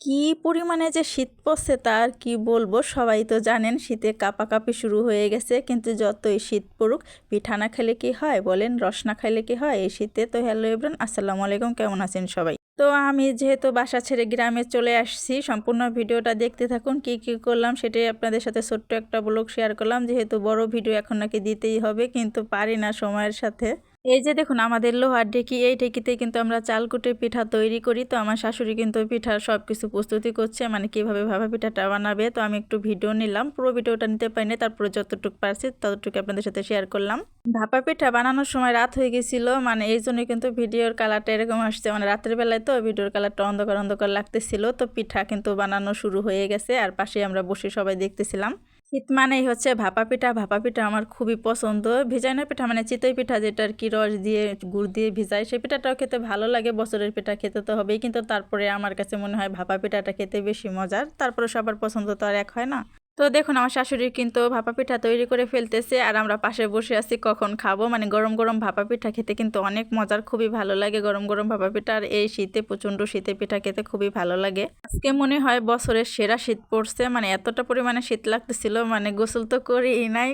কি পরিমাণে যে শীত পড়ছে তার কি বলব? সবাই তো জানেন শীতে কাঁপাকাঁপি শুরু হয়ে গেছে, কিন্তু যতই শীত পড়ুক, পিঠা না খেলে কি হয় বলেন? রস না খাইলে কি হয়? এই শীতে তো হ্যালো এভরান আসসালামু আলাইকুম, কেমন আছেন সবাই? তো আমি যেহেতু বাসা ছেড়ে গ্রামে চলে আসছি, সম্পূর্ণ ভিডিওটা দেখতে থাকুন, কি কি করলাম সেটাই আপনাদের সাথে ছোট্ট একটা ব্লগ শেয়ার করলাম, যেহেতু বড় ভিডিও এখন নাকি দিতেই হবে, কিন্তু পারি না সময়ের সাথে। এই যে দেখুন, আমাদের লোহার ঢেকি, এই ঢেকিতে কিন্তু আমরা চাল কুটে পিঠা তৈরি করি। তো আমার শাশুড়ি কিন্তু পিঠার সব কিছু প্রস্তুতি করছে মানে কীভাবে ভাবা পিঠাটা বানাবে। তো আমি একটু ভিডিও নিলাম, পুরো ভিডিওটা নিতে পারিনি, তারপরে যতটুকু পারছি ততটুকু আপনাদের সাথে শেয়ার করলাম। ভাপা পিঠা বানানোর সময় রাত হয়ে গেছিল মানে এই জন্য কিন্তু ভিডিওর কালারটা এরকম আসছে মানে রাতের বেলায় তো ভিডিওর কালারটা অন্ধকার অন্ধকার লাগতেছিল। তো পিঠা কিন্তু বানানো শুরু হয়ে গেছে, আর পাশে আমরা বসে সবাই দেখতেছিলাম। শীত মানেই হচ্ছে ভাপা পিঠা। ভাপা পিঠা আমার খুবই পছন্দ। ভিজাইনা পিঠা মানে চিতই পিঠা যেটার কি, রস দিয়ে, গুড় দিয়ে ভিজায়, সেই পিঠাটাও খেতে ভালো লাগে। বছরের পিঠা খেতে তো হবেই। কিন্তু তারপরে আমার কাছে মনে হয় ভাপা পিঠাটা খেতে বেশি মজার। তারপরে সবার পছন্দ তো আর এক হয় না। তো দেখুন, আমার শাশুড়ি কিন্তু ভাপা পিঠা তৈরি করে ফেলতেছে আর আমরা পাশে বসে আছি কখন খাব। মানে গরম গরম ভাপা পিঠা খেতে কিন্তু অনেক মজার, খুবই ভালো লাগে। গরম গরম ভাপা পিঠা আর এই শীতে, প্রচণ্ড শীতে পিঠা খেতে খুবই ভালো লাগে। আজকে মনে হয় বছরের সেরা শীত পড়ছে। মানে এতটা পরিমাণে শীত লাগতেছিল মানে গোসল তো করেই নাই।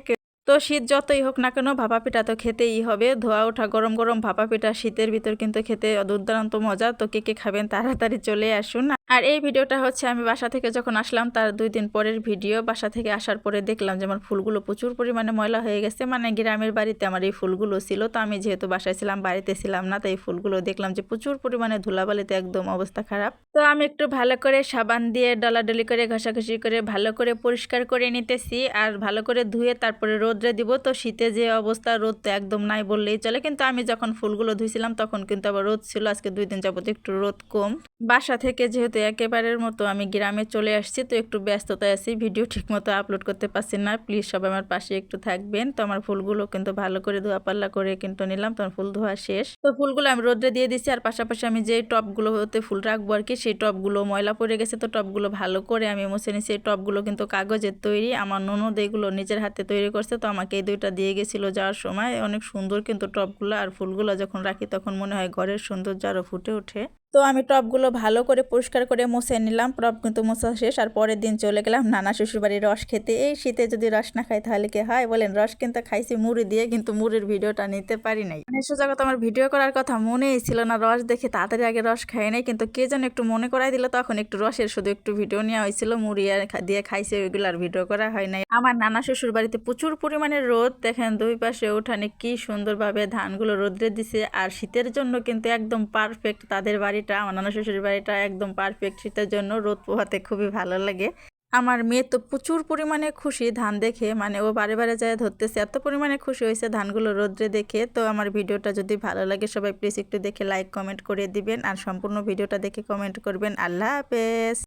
তো শীত যতই হোক না কেন ভাপা পিঠা তো খেতেই হবে। ধোয়া ওঠা, গরম গরম ভাপা পিঠা শীতের ভিতর কিন্তু খেতে দুর্দান্ত মজা। তো কে কে খাবেন তাড়াতাড়ি চলে আসুন। আর এই ভিডিওটা হচ্ছে আমি বাসা থেকে যখন আসলাম, তার দুই দিন পরের ভিডিও। বাসা থেকে আসার পরে দেখলাম যে আমার ফুলগুলো প্রচুর পরিমাণে ময়লা হয়ে গেছে। মানে গ্রামের বাড়িতে আমার এই ফুলগুলো ছিল, তো আমি যেহেতু বাসায় ছিলাম, বাড়িতে ছিলাম না তো এই ফুলগুলো দেখলাম যে প্রচুর পরিমাণে ধুলাবালিতে একদম অবস্থা খারাপ। তো আমি একটু ভালো করে সাবান দিয়ে ডলাডলি করে, ঘষাঘষি করে, ভালো করে পরিষ্কার করে নিতেছি। আর ভালো করে ধুয়ে তারপরে রোদ্রে দিব। তো শীতে যে অবস্থা, রোদ তো একদম নাই বললেই চলে। কিন্তু আমি যখন ফুলগুলো ধুইছিলাম, তখন কিন্তু আবার রোদ ছিল। আজকে দুই দিন যাবত একটু রোদ কম। বাসা থেকে যেহেতু একেবারের মতো আমি গ্রামে চলে আসছি, তো একটু ব্যস্ততায় আছি, ভিডিও ঠিকমতো আপলোড করতে পারছি না। প্লিজ সবাই আমার পাশে একটু থাকবেন। তো আমার ফুলগুলো কিন্তু ভালো করে ধোয়া পাল্লা করে কিন্তু নিলাম তোমার ফুল ধোয়া শেষ। তো ফুলগুলো আমি রোদ্রে দিয়ে দিচ্ছি আর পাশাপাশি আমি যে টপগুলো হতে ফুল রাখব আর কি, সেই টপগুলো ময়লা পড়ে গেছে, তো টপগুলো ভালো করে আমি মুছে নিচ্ছি এই টপগুলো কিন্তু কাগজের তৈরি, আমার ননদ এগুলো নিজের হাতে তৈরি করছে, তো আমাকে এই দুইটা দিয়ে গেছিল যাওয়ার সময়। অনেক সুন্দর কিন্তু টপগুলো আর ফুলগুলো যখন রাখি, তখন মনে হয় ঘরের সৌন্দর্য আরও ফুটে ওঠে। তো আমি টপগুলো ভালো করে পরিষ্কার করে মুছে নিলাম। টপ কিন্তু মোছা শেষ আর পরের দিন চলে গেলাম নানা শ্বশুরবাড়ির রস খেতে। এই শীতে যদি রস না খাই তাহলে কি হয়? বলেন, রস কিন্তু খাইছি মুড়ি দিয়ে কিন্তু মুড়ির ভিডিওটা নিতে পারি নাই। মানে সোজা কথা, আমার ভিডিও করার কথা মনেই ছিল না রস দেখে তাড়াতাড়ি আগে রস খাই নাই। কিন্তু কে যেন একটু মনে করাই দিল, তখন একটু রসের শুধু একটু ভিডিও নেওয়া হয়েছিল। মুড়ি আর দিয়ে খাইছে ওইগুলো আর ভিডিও করা হয় নাই। আমার নানা শ্বশুর বাড়িতে প্রচুর পরিমাণে রোদ। দেখেন দুই পাশে উঠানে কি সুন্দরভাবে ধানগুলো রোদ্রে দিছে। আর শীতের জন্য কিন্তু একদম পারফেক্ট তাদের বাড়িটা, আমার নানা শ্বশুর বাড়িটা একদম পারফেক্ট শীতের জন্য রোদ পোহাতে খুবই ভালো লাগে। আমার মেয়ে তো প্রচুর পরিমাণে খুশি ধান দেখে মানে ও বারে বারে যায় ধরতেছে, এত পরিমাণে খুশি হয়েছে ধানগুলো রোদ্রে দেখে। তো আমার ভিডিওটা যদি ভালো লাগে, সবাই প্লিজ একটু দেখে লাইক কমেন্ট করে দিবেন, আর সম্পূর্ণ ভিডিওটা দেখে কমেন্ট করবেন। আল্লাহ হাফেজ!